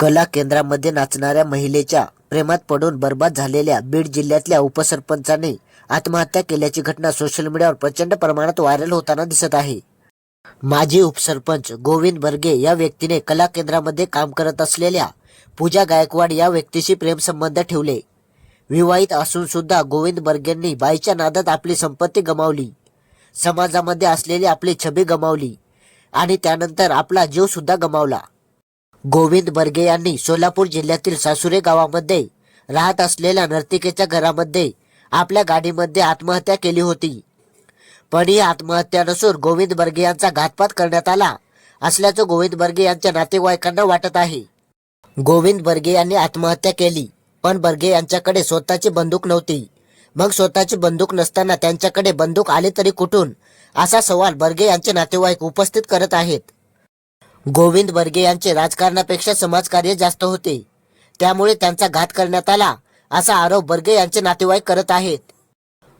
कला केंद्रामध्ये नाचणाऱ्या महिलेच्या प्रेमात पडून बर्बाद झालेल्या बीड जिल्ह्यातल्या उपसरपंचाने आत्महत्या केल्याची घटना सोशल मीडियावर प्रचंड प्रमाणात व्हायरल होताना दिसत आहे. माजी उपसरपंच गोविंद बर्गे या व्यक्तीने कला केंद्रामध्ये काम करत असलेल्या पूजा गायकवाड या व्यक्तीशी प्रेमसंबंध ठेवले. विवाहित असून सुद्धा गोविंद बर्गेंनी बाईच्या नादात आपली संपत्ती गमावली. समाजामध्ये असलेली आपली छबी गमावली आणि त्यानंतर आपला जीव सुद्धा गमावला. गोविंद बर्गे यांनी सोलापूर जिल्ह्यातील सासुरे गावामध्ये राहत असलेल्या नर्तिकेच्या घरामध्ये आपल्या गाडीमध्ये आत्महत्या केली होती. पण ही आत्महत्या नसून गोविंद बर्गे यांचा घातपात करण्यात आला असल्याचं गोविंद बर्गे यांच्या नातेवाईकांना वाटत आहे. गोविंद बर्गे यांनी आत्महत्या केली पण बर्गे यांच्याकडे स्वतःची बंदूक नव्हती. मग स्वतःची बंदूक नसताना त्यांच्याकडे बंदूक आली तरी कुठून? असा सवाल बर्गे यांचे नातेवाईक उपस्थित करत आहेत. गोविंद बर्गे यांचे राजकारणापेक्षा समाजकार्य जास्त होते. त्यामुळे त्यांचा घात करण्यात आला असा आरोप बर्गे यांचे नातेवाईक करत आहेत.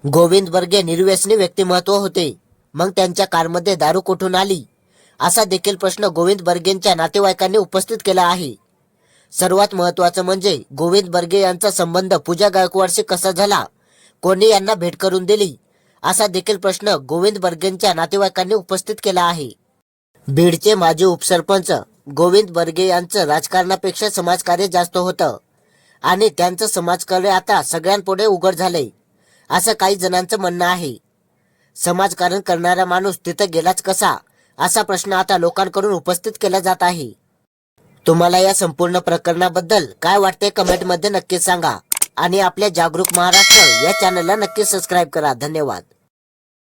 गोविंद बर्गे निर्व्यसनी व्यक्तिमत्व होते मग त्यांच्या कारमध्ये दारू कुठून आली? असा देखील प्रश्न गोविंद बर्गेंच्या नातेवाईकांनी उपस्थित केला आहे. सर्वात महत्वाचं म्हणजे गोविंद बर्गे यांचा संबंध पूजा गायकवाडशी कसा झाला? कोणी यांना भेट करून दिली? असा देखील प्रश्न गोविंद बर्गेंच्या नातेवाईकांनी उपस्थित केला आहे. बीडचे माजी उपसरपंच गोविंद बर्गे यांचं राजकारणापेक्षा समाजकार्य जास्त होतं. आणि त्यांचं समाजकार्य आता सगळ्यांपुढे उघड झालंय असं काही जणांचं म्हणणं आहे. समाजकारण करणारा माणूस तिथं गेलाच कसा असा प्रश्न आता लोकांकडून उपस्थित केला जात आहे. तुम्हाला या संपूर्ण प्रकरणाबद्दल काय वाटते कमेंटमध्ये नक्की सांगा. आणि आपल्या जागरूक महाराष्ट्र या चॅनलला नक्की सबस्क्राईब करा. धन्यवाद.